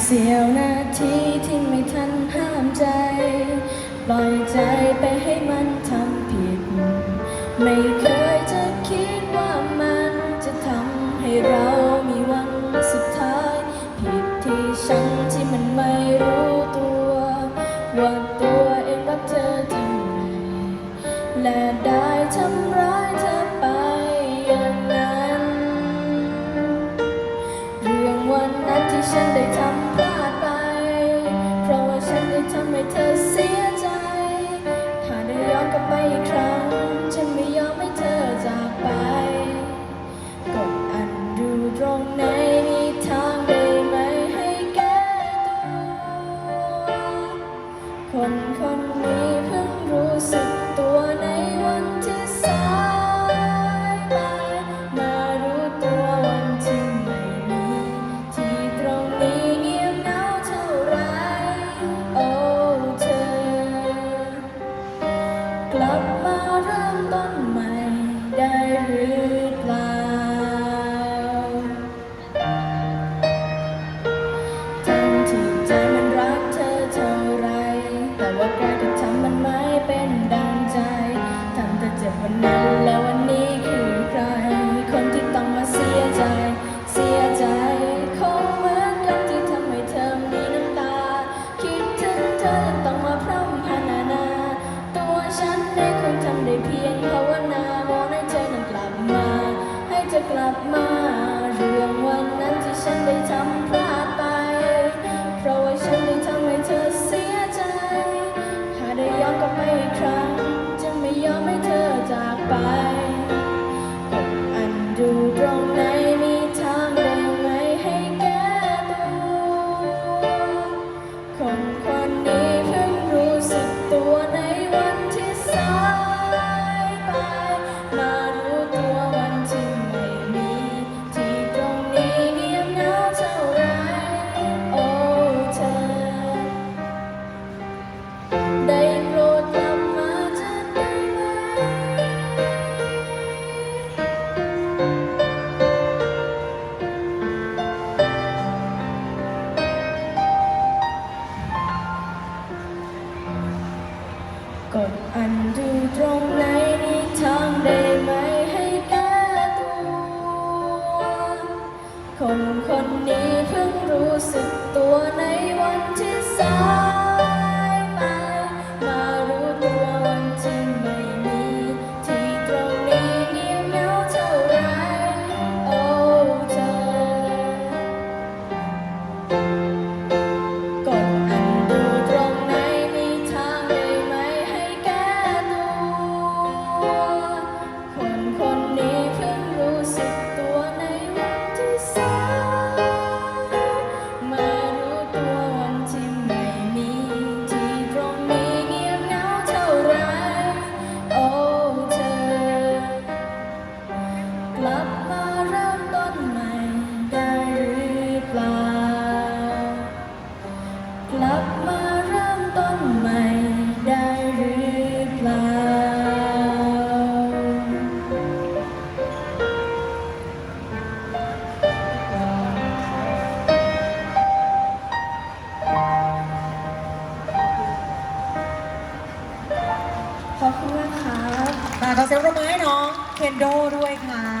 เสียวนาทีที่ไม่ทันห้ามใจ ปล่อยใจไปให้มันทำผิด ไม่เคยจะคิดว่ามันจะทำให้เรามีวันสุดท้าย ผิดที่ฉันที่มันไม่รู้ตัวว่าตัว รงไหนมีทางได้ไหมให้แกตัว คนคนนี้เพิ่งรู้สึกตัวในวันที่สายไปมารู้ตัววันที่ไม่มีที่ตรงนี้เงียบหงาเท่าไรโอ้เธอกลับมาเริ่มต้นใหม่ได้หรือ sun. ลับมาเริ่มต้นใหม่ไดรืเปล่ากลับมาเริ่มต้นใหม่ไดรืเปล่า ขอบคุณนะคะ ค่ะขอเสียงปรบมือให้น้องเคนโดด้วยค่ะ